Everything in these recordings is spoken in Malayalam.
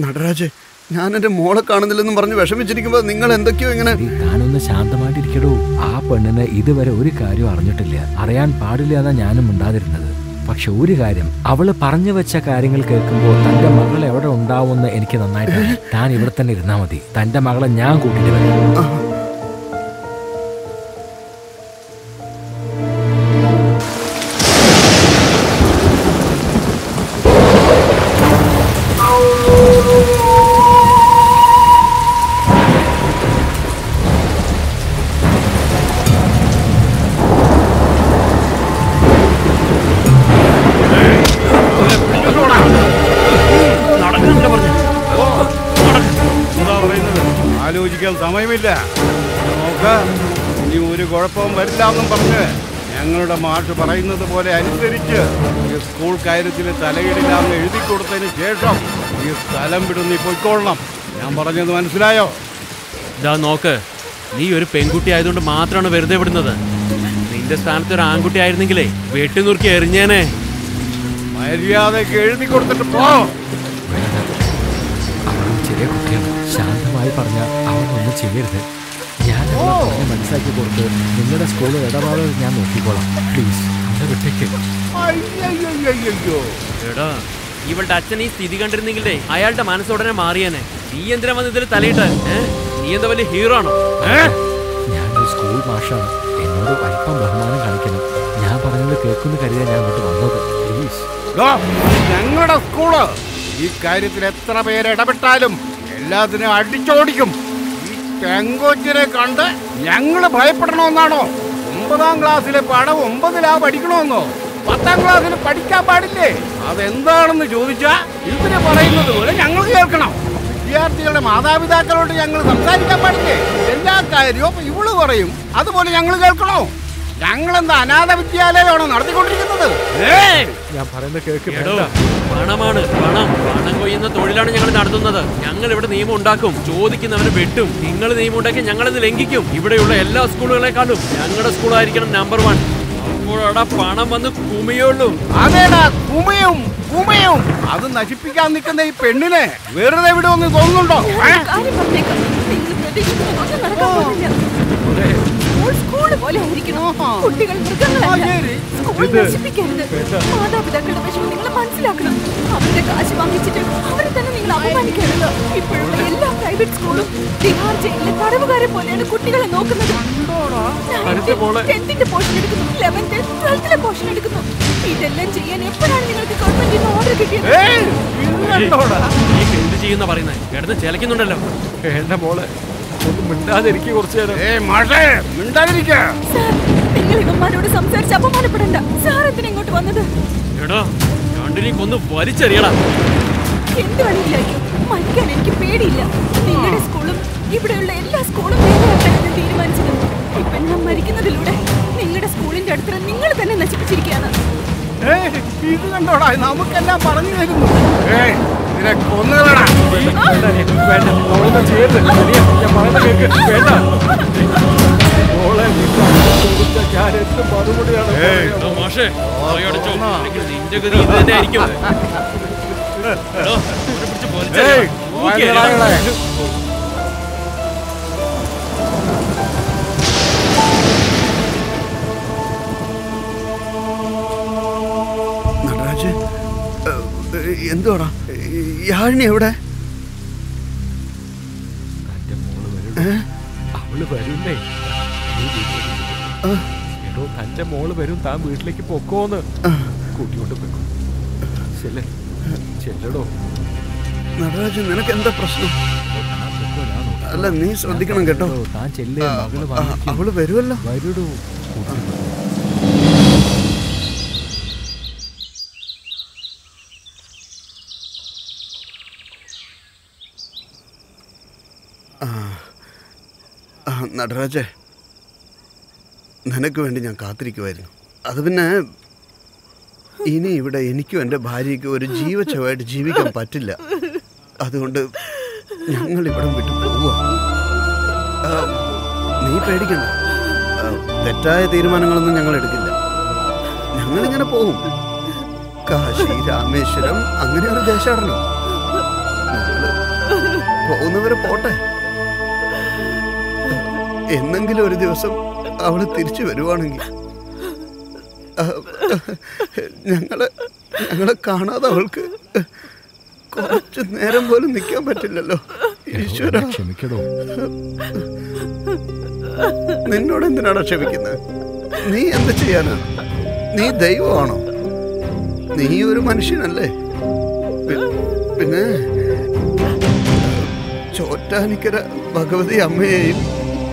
നടരാജ് ഞാൻ എന്റെ മോളെ കാണുന്നില്ലെന്നും പറഞ്ഞ് വിഷമിച്ചിരിക്കുമ്പോ നിങ്ങൾ എന്തൊക്കെയോ ഇങ്ങനെ ഞാനൊന്ന് താനൊന്ന് ശാന്തമായിട്ടിരിക്കടോ. ആ പെണ്ണിന് ഇതുവരെ ഒരു കാര്യം അറിഞ്ഞിട്ടില്ല. അറിയാൻ പാടില്ല എന്നാ ഞാനും ഉണ്ടാതിരുന്നത് പക്ഷെ ഒരു കാര്യം അവൾ പറഞ്ഞു വെച്ച കാര്യങ്ങൾ കേൾക്കുമ്പോൾ തന്റെ മകൾ എവിടെ ഉണ്ടാവുമെന്ന് എനിക്ക് നന്നായിട്ട്. താൻ ഇവിടെ തന്നെ ഇരുന്നാ മതി. തന്റെ മകളെ ഞാൻ കൂട്ടിട്ട് വരാം. സമയമില്ല. നമുക്ക് ഇനി ഒരു കുഴപ്പവും വരില്ല എന്നും പറഞ്ഞ് ഞങ്ങളുടെ മാഷ് പറയുന്നത് പോലെ അനുസരിച്ച് ഈ സ്കൂൾ കാര്യത്തിൽ തലയിടില്ലാന്ന് എഴുതി കൊടുത്തതിന് ശേഷം ഈ സ്ഥലം വിടുന്ന പൊയ്ക്കൊള്ളണം ഞാൻ പറഞ്ഞത് മനസ്സിലായോ? ഇതാ നോക്ക് നീ ഒരു പെൺകുട്ടി ആയതുകൊണ്ട് മാത്രമാണ് വെറുതെ വിടുന്നത്. നിന്റെ സ്ഥാനത്ത് ഒരു ആൺകുട്ടി ആയിരുന്നെങ്കിലേ വെട്ടിനുറുക്കി എറിഞ്ഞേനെ. മര്യാദയ്ക്ക് എഴുതി കൊടുത്തിട്ട് പോ. ചെറിയ കുട്ടിയാണ് ചെയ്യരുത്. ഞാൻ പറഞ്ഞ് മനസ്സിലാക്കി കൊടുത്ത് നിങ്ങളുടെ സ്കൂളിൽ ഇടപാടുകൾ ഞാൻ നോക്കിക്കോളാം. പ്ലീസ് അവനെ വിട്ടേക്ക്. അയ്യോ എടാ ഇവളുടെ അച്ഛൻ ഈ സ്ഥിതി കണ്ടിരുന്നെങ്കിലേ അയാളുടെ മനസ്സുടനെ മാറിയേനെ. നീ എന്തിനാ വന്ന് ഇതിൽ തലയിട്ട്? നീ എന്താ വലിയ ഹീറോ ആണോ? ഞാൻ ഞാനൊരു സ്കൂൾ മാഷാണ് എന്നോട് അല്പം ബഹുമാനം കാണിക്കണം. ഞാൻ പറഞ്ഞത് കേൾക്കുന്ന കരുതാൻ ഞാൻ അങ്ങോട്ട് വന്നത്. പ്ലീസ് ഞങ്ങളുടെ സ്കൂൾ ഈ കാര്യത്തിൽ എത്ര പേര് ഇടപെട്ടാലും എല്ലാത്തിനും അടിച്ചോടിക്കും. ഈ തെങ്കോച്ചിനെ കണ്ട് ഞങ്ങൾ ഭയപ്പെടണമെന്നാണോ? ഒമ്പതാം ക്ലാസ്സിലെ പാഠം ഒമ്പതിലാ പഠിക്കണമെന്നോ? പത്താം ക്ലാസ്സിൽ പഠിക്കാൻ പാടില്ലേ? അതെന്താണെന്ന് ചോദിച്ചാ ഇവർ പറയുന്നത് പോലെ ഞങ്ങൾ കേൾക്കണം. വിദ്യാർത്ഥികളുടെ മാതാപിതാക്കളോട് ഞങ്ങൾ സംസാരിക്കാൻ പാടില്ലേ? എല്ലാ കാര്യവും ഇവൾ പറയും. അതുപോലെ ഞങ്ങൾ കേൾക്കണോ? ഞങ്ങളെന്താ അനാഥ വിദ്യാലയമാണോ നടത്തിക്കൊണ്ടിരിക്കുന്നത്? ഏയ്! ഞാൻ പറയുന്ന കേക്ക് പണമാണ് പണം. പണം കൊയ്യുന്ന തൊഴിലാണ് ഞങ്ങൾ നടത്തുന്നത്. ഞങ്ങൾ ഇവിടെ നിയമം ഉണ്ടാക്കും ചോദിക്കുന്നവന് വെട്ടും. നിങ്ങൾ നിയമം ഉണ്ടാക്കി ഞങ്ങളത് ലംഘിക്കും. ഇവിടെയുള്ള എല്ലാ സ്കൂളുകളെക്കാളും ഞങ്ങളുടെ സ്കൂളായിരിക്കണം നമ്പർ വൺ അപ്പോഴവിടെ പണം വന്ന് കുമിയുള്ളൂ. അതേടാ കുമിയും കുമിയും. അത് നശിപ്പിക്കാൻ നിൽക്കുന്ന ഈ പെണ്ണിനെ വെറുതെ വിടുമെന്ന് തോന്നുന്നുണ്ടോ? സ്കൂൾ പോലെ ആയിരിക്കണോ. കുട്ടികൾ മൃഗങ്ങളല്ല. മാതാപിതാക്കളുടെ വിഷമം നിങ്ങൾ മനസ്സിലാക്കണം. അവരുടെ കാശ് വാങ്ങിച്ചിട്ട് അവരെ തന്നെ നിങ്ങൾ അപമാനിക്കരുത്. ഇപ്പോഴുള്ള എല്ലാ പ്രൈവറ്റ് സ്കൂളും തിഹാർ ജയിലിലെ തടവുകാരെ പോലെയാണ് കുട്ടികളെ നോക്കുന്നത്. ടെൻത്തിന്റെ പോർഷൻ എടുക്കുന്നു. ലെവൻത്ത് ട്വൽത്തിലെ പോർഷൻ എടുക്കുന്നു. ഇതെല്ലാം ചെയ്യാൻ എപ്പോഴാണ് നിങ്ങൾക്ക് ഗവൺമെന്റിന് ഓർഡർ കിട്ടിയത്? ഏയ്, നീ എന്ത് ചെയ്യുന്ന പറയുന്നത് കിടന്ന് ചിലക്കുന്നുണ്ടല്ലോ എന്റെ മോളെ മിണ്ടാതിരിക്കുക കുറച്ചു നേരം. നിങ്ങൾ ഇവന്മാരോട് സംസാരിച്ച് അപമാനപ്പെടണ്ട. സാർ എന്തിനാ ഇങ്ങോട്ട് വന്നത്? എടോ രണ്ടിനെയും കൊന്ന് വലിച്ചെറിയടാ. എന്ത് വേണമെങ്കിലും മരിക്കാൻ എനിക്ക് പേടിയില്ല. നിങ്ങളുടെ സ്കൂളും ഇവിടെയുള്ള എല്ലാ സ്കൂളും വേറെയാക്കാൻ ഞാൻ തീരുമാനിച്ചത് ഇപ്പൊ ഞാൻ മരിക്കുന്നതിലൂടെ നിങ്ങളുടെ സ്കൂളിന്റെ നിങ്ങൾ തന്നെ നശിപ്പിച്ചിരിക്കുകയാണ്. ഇത് കണ്ടോടാ നമുക്കെല്ലാം പറഞ്ഞു തരുന്നു. ഏയ് ഇതിനെ കൊന്നുകളടാ വേണ്ട മോളൊന്നും ചെയ്യരുത്? അനിയ, ഞാൻ പറയുന്നത് കേൾക്ക് വേണ്ട. മോളെ എന്തുവാടാ? ചോദിച്ച ഞാൻ എടോ തന്റെ മോൾ വരും താൻ വീട്ടിലേക്ക് പൊക്കോന്ന്. കൂട്ടിക്കൊണ്ട് പോയിക്കോ. ചെല്ലേ. ചെല്ലടോ. നടരാജൻ നിനക്ക് എന്താ പ്രശ്നം പൊക്കോ. അല്ല നീ ശ്രദ്ധിക്കണം കേട്ടോ. താൻ ചെല്ലേ. അവൾ വരുമല്ലോ വരുടോ. നടരാജേ നിനക്ക് വേണ്ടി ഞാൻ കാത്തിരിക്കുമായിരുന്നു അത് പിന്നെ ഇനി ഇവിടെ എനിക്കും എന്റെ ഭാര്യയ്ക്കും ഒരു ജീവച്ചവായിട്ട് ജീവിക്കാൻ പറ്റില്ല. അതുകൊണ്ട് ഞങ്ങൾ ഇവിടെ വിട്ടു പോവുക. നീ പേടിക്കണ്ട. തെറ്റായ തീരുമാനങ്ങളൊന്നും ഞങ്ങൾ എടുക്കില്ല ഞങ്ങളിങ്ങനെ പോകും. കാശി രാമേശ്വരം അങ്ങനെ ഒരു ദേശാടനം പോകുന്നവരെ പോട്ടെ. എന്നെങ്കിലും ഒരു ദിവസം അവൾ തിരിച്ചു വരുവാണെങ്കിൽ ഞങ്ങളെ ഞങ്ങളെ കാണാതെ അവൾക്ക് കുറച്ച് നേരം പോലും നിൽക്കാൻ പറ്റില്ലല്ലോ ഈശ്വര. ക്ഷമിക്കടോ. നിന്നോട് എന്തിനാണ് ക്ഷമിക്കുന്നത് നീ എന്ത് ചെയ്യാനാണ് നീ ദൈവമാണോ? നീ ഒരു മനുഷ്യനല്ലേ? പിന്നെ ചോറ്റാനിക്കര ഭഗവതി അമ്മയെയും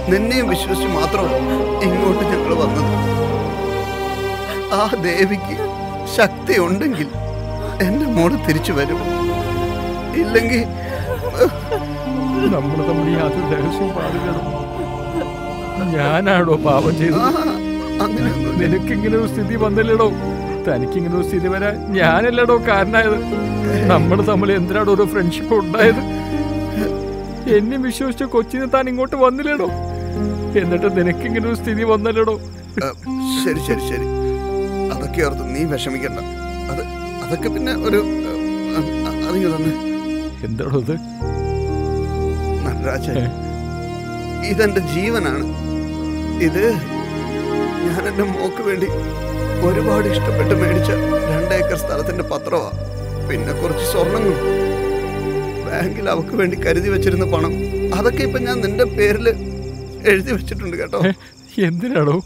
നിന്നെയും വിശ്വസിച്ച് മാത്രമാണ് ഇങ്ങോട്ട് ഞങ്ങൾ വന്നത്. ആ ദേവിക്ക് ശക്തി ഉണ്ടെങ്കിൽ എന്റെ മോൾ തിരിച്ചു വരും. ഇല്ലെങ്കിൽ നമ്മൾ തമ്മിൽ യാതൊരു രഹസ്യവും പാടില്ലടോ ഞാനാണോ പാപം ചെയ്തത്? നിനക്കിങ്ങനെ ഒരു സ്ഥിതി വന്നില്ലടോ. തനിക്കിങ്ങനെ ഒരു സ്ഥിതി വരാൻ ഞാനല്ലടോ കാരണമായത് നമ്മൾ തമ്മിൽ എന്തിനാടോ ഒരു ഫ്രണ്ട്ഷിപ്പ് ഉണ്ടായത്? എന്നെ വിശ്വസിച്ച കൊച്ചിന് താൻ ഇങ്ങോട്ട് വന്നില്ലടോ. എന്നിട്ട് നിനക്കിങ്ങനെ ഒരു സ്ഥിതി വന്നല്ലടോ. ശരി ശരി ശരി. അതൊക്കെ ഓർത്ത് നീ വിഷമിക്കണ്ട. അത് അതൊക്കെ പിന്നെ ഒരു തന്നെ. എന്താടോ ഇത്? നടരാജൻ ഇതെന്റെ ജീവനാണ്. ഇത് ഞാൻ എന്റെ മോക്ക് വേണ്ടി ഒരുപാട് ഇഷ്ടപ്പെട്ട് മേടിച്ച രണ്ടേക്കർ സ്ഥലത്തിന്റെ പത്രമാ പിന്നെ കുറച്ച് സ്വർണങ്ങളും ബാങ്കിൽ അവക്ക് വേണ്ടി കരുതി വെച്ചിരുന്ന പണം. അതൊക്കെ ഇപ്പൊ ഞാൻ നിന്റെ പേരിൽ എഴുതി വെച്ചിട്ടുണ്ട് കേട്ടോ. എന്തിനാണോ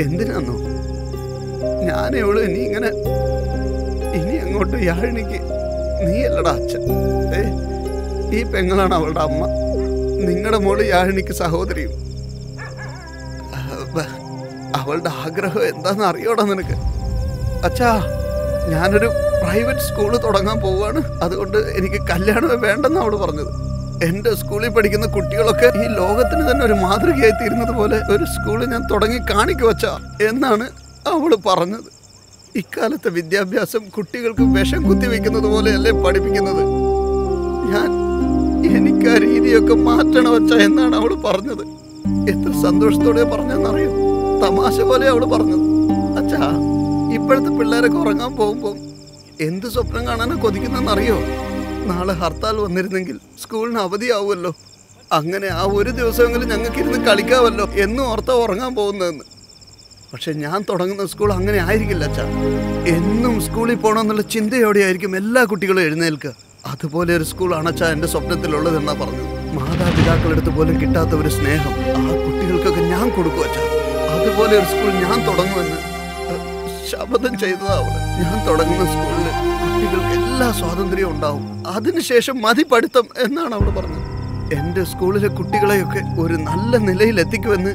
എന്തിനാന്നോ? ഞാൻ എവൾ ഇനി ഇങ്ങനെ ഇനി അങ്ങോട്ട് യാഴിനിക്ക് നീയല്ലടാ അച്ഛൻ. ഏ ഈ പെങ്ങളാണ് അവളുടെ അമ്മ. നിങ്ങളുടെ മോൾ യാഴിനിക്ക് സഹോദരിയും. അവ- അവളുടെ ആഗ്രഹം എന്താണെന്ന് അറിയോടാ നിനക്ക്? അച്ഛാ ഞാനൊരു പ്രൈവറ്റ് സ്കൂൾ തുടങ്ങാൻ പോവാണ്. അതുകൊണ്ട് എനിക്ക് കല്യാണം വേണ്ടെന്ന് അവൾ പറഞ്ഞത്. എന്റെ സ്കൂളിൽ പഠിക്കുന്ന കുട്ടികളൊക്കെ ഈ ലോകത്തിന് തന്നെ ഒരു മാതൃകയായി തീരുന്നത് പോലെ ഒരു സ്കൂൾ ഞാൻ തുടങ്ങി കാണിക്കു വച്ചാ എന്നാണ് അവൾ പറഞ്ഞത്. ഇക്കാലത്തെ വിദ്യാഭ്യാസം കുട്ടികൾക്ക് വിഷം കുത്തിവെക്കുന്നത് പോലെയല്ലേ പഠിപ്പിക്കുന്നത്? ഞാൻ എനിക്ക് ആ രീതിയൊക്കെ മാറ്റണം വച്ച എന്നാണ് അവൾ പറഞ്ഞത്. എത്ര സന്തോഷത്തോടെ പറഞ്ഞെന്നറിയോ? തമാശ പോലെ അവൾ പറഞ്ഞത്. അച്ഛാ ഇപ്പോഴത്തെ പിള്ളേരൊക്കെ ഉറങ്ങാൻ പോകുമ്പോൾ എന്ത് സ്വപ്നം കാണാനാ കൊതിക്കുന്നെന്നറിയോ നാളെ ഹർത്താൽ വന്നിരുന്നെങ്കിൽ സ്കൂളിന് അവധിയാവുമല്ലോ. അങ്ങനെ ആ ഒരു ദിവസമെങ്കിലും ഞങ്ങൾക്ക് ഇരുന്ന് കളിക്കാമല്ലോ. എന്നും ഓർത്ത ഉറങ്ങാൻ പോകുന്നതെന്ന്. പക്ഷെ ഞാൻ തുടങ്ങുന്ന സ്കൂൾ അങ്ങനെ ആയിരിക്കില്ല അച്ഛാ. എന്നും സ്കൂളിൽ പോകണമെന്നുള്ള ചിന്തയോടെ ആയിരിക്കും എല്ലാ കുട്ടികളും എഴുന്നേൽക്കുക. അതുപോലെ ഒരു സ്കൂളാണ് അച്ഛാ എന്റെ സ്വപ്നത്തിലുള്ളതെന്നാ പറഞ്ഞത്. മാതാപിതാക്കളെടുത്ത് പോലും കിട്ടാത്ത ഒരു സ്നേഹം ആ കുട്ടികൾക്കൊക്കെ ഞാൻ കൊടുക്കും അച്ഛാ. അതുപോലെ ഒരു സ്കൂൾ ഞാൻ തുടങ്ങുമെന്ന് ശപഥം ചെയ്തതാ അവൾ. ഞാൻ തുടങ്ങുന്ന സ്കൂളിൽ കുട്ടികൾക്ക് എല്ലാ സ്വാതന്ത്ര്യവും ഉണ്ടാവും. അതിനുശേഷം മതി പഠിത്തം എന്നാണ് അവൾ പറഞ്ഞത്. എന്റെ സ്കൂളിലെ കുട്ടികളെയൊക്കെ ഒരു നല്ല നിലയിൽ എത്തിക്കുമെന്ന്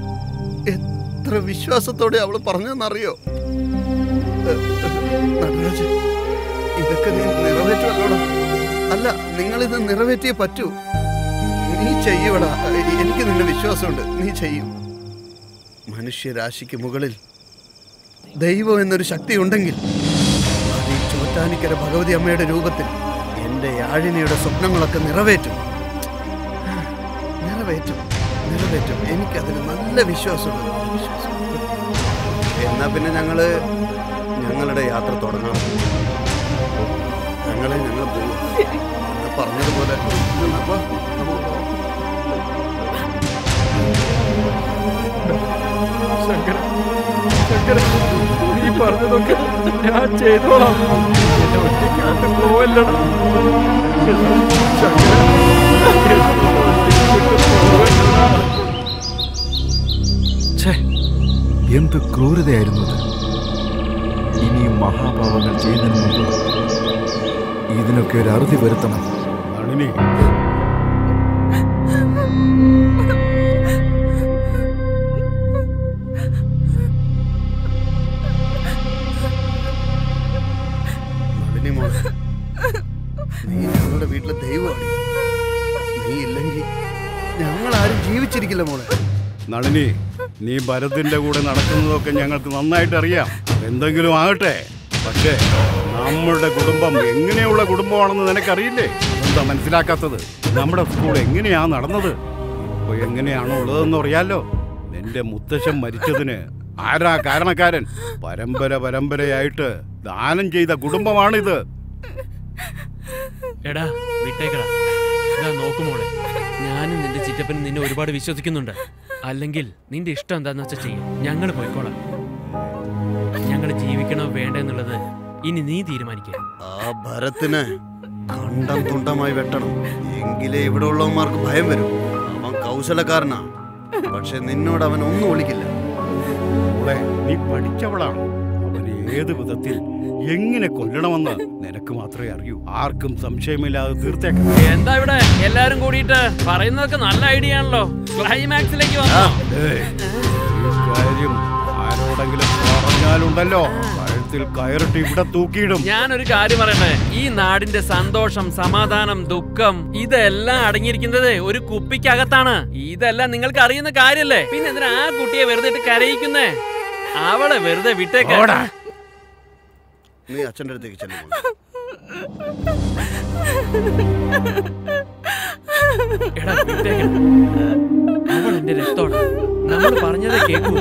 എത്ര വിശ്വാസത്തോടെ അവൾ പറഞ്ഞെന്നറിയോ ഇതൊക്കെ നീ നിറവേറ്റുമല്ലോടാ അല്ല നിങ്ങളിത് നിറവേറ്റിയേ പറ്റൂ. നീ ചെയ്യൂടാ എനിക്ക് നിന്റെ വിശ്വാസമുണ്ട്. നീ ചെയ്യും. മനുഷ്യരാശിക്ക് മുകളിൽ ദൈവം എന്നൊരു ശക്തി ഉണ്ടെങ്കിൽ അത് ഈ ചോറ്റാനിക്കര ഭഗവതി അമ്മയുടെ രൂപത്തിൽ എന്റെ യാഴിനിയുടെ സ്വപ്നങ്ങളൊക്കെ നിറവേറ്റും. നിറവേറ്റും നിറവേറ്റും. എനിക്കതിൽ നല്ല വിശ്വാസമുണ്ട്. എന്നാൽ പിന്നെ ഞങ്ങൾ ഞങ്ങളുടെ യാത്ര തുടങ്ങാം ഞങ്ങളെ ഞങ്ങൾ പോകും പറഞ്ഞതുപോലെ നമുക്ക്. ശങ്കര ശങ്കര പറഞ്ഞതൊക്കെ ഞാൻ ചെയ്തോളാം. എന്നെ ഒറ്റയ്ക്ക് വിട്ട് പോവല്ലടാ. ശങ്കര എന്നെ ഒറ്റയ്ക്ക് വിട്ട് എന്ത് ക്രൂരതയായിരുന്നു അത്? ഇനിയും മഹാഭാവങ്ങൾ ചെയ്യുന്നതിന് മുമ്പ് ഇതിനൊക്കെ ഒരു അറുതി വരുത്തണം. ജീവിച്ചിരിക്കില്ല മോളെ. നളിനി നീ ഭരതിന്റെ കൂടെ നടക്കുന്നതൊക്കെ ഞങ്ങൾക്ക് നന്നായിട്ട് അറിയാം. എന്തെങ്കിലും ആകട്ടെ. പക്ഷേ നമ്മുടെ കുടുംബം എങ്ങനെയുള്ള കുടുംബമാണെന്ന് നിനക്കറിയില്ലേ? എന്താ മനസ്സിലാക്കാത്തത്? നമ്മുടെ സ്കൂൾ എങ്ങനെയാ നടന്നത്? ഇപ്പൊ എങ്ങനെയാണോ ഉള്ളതെന്ന് അറിയാലോ. നിന്റെ മുത്തശ്ശൻ മരിച്ചതിന് ആരാ കാരണക്കാരൻ? പരമ്പര പരമ്പരയായിട്ട് ദാനം ചെയ്ത കുടുംബമാണിത്. എടാ വിട്ടേക്കടാ. നോക്കുമോളെ ഞാനും നിന്റെ ചിറ്റപ്പനും നിന്നെ ഒരുപാട് വിശ്വസിക്കുന്നുണ്ട്. അല്ലെങ്കിൽ നിന്റെ ഇഷ്ടം എന്താന്ന് വെച്ചാൽ ചെയ്യും. ഞങ്ങൾ പോയിക്കോളാം. ഞങ്ങൾ ജീവിക്കണോ വേണ്ട എന്നുള്ളത് ഇനി നീ തീരുമാനിക്കുക ആ ഭരത്തിനെ കണ്ടം തുണ്ടമായി വെട്ടണം. എങ്കിലേ ഇവിടെ ഉള്ളവന്മാർക്ക് ഭയം വരും. അവൻ കൗശലക്കാരനാ. പക്ഷെ നിന്നോട് അവൻ ഒന്നും ഒളിക്കില്ല. നീ പഠിച്ചവളാണ്. അവൻ ഏത് വിധത്തിൽ എങ്ങനെ കൊല്ലണമെന്ന് നിനക്ക് മാത്രമേ അറിയൂ. ആർക്കും സംശയമില്ലാതെ തീർത്തേക്കാം. എന്താ ഇവിടെ? എല്ലാരും കൂടിയിട്ട് പറയുന്നതൊക്കെ നല്ല ഐഡിയ ആണല്ലോ. ക്ലൈമാക്സിലേക്ക് കാര്യം ആരോടെങ്കിലും പറഞ്ഞാലുണ്ടല്ലോ. കഴുത്തിൽ കയറിട്ട് ഇവിടെ തൂക്കിയിടും. ഞാനൊരു കാര്യം പറയട്ടെ? ഈ നാടിന്റെ സന്തോഷം സമാധാനം ദുഃഖം ഇതെല്ലാം അടങ്ങിയിരിക്കുന്നത് ഒരു കുപ്പിക്കകത്താണ്. ഇതെല്ലാം നിങ്ങൾക്ക് അറിയുന്ന കാര്യല്ലേ? പിന്നെ എന്തിനാ ആ കുട്ടിയെ വെറുതെ കരയിക്കുന്നേ? അവളെ വെറുതെ വിട്ടേക്ക. ഓടാ. നീ അച്ഛന്റെ അടുത്തേക്ക് ചെല്ലു അവൾ എന്റെ രക്തമാണ്? നമ്മൾ പറഞ്ഞതേ കേക്കൂ.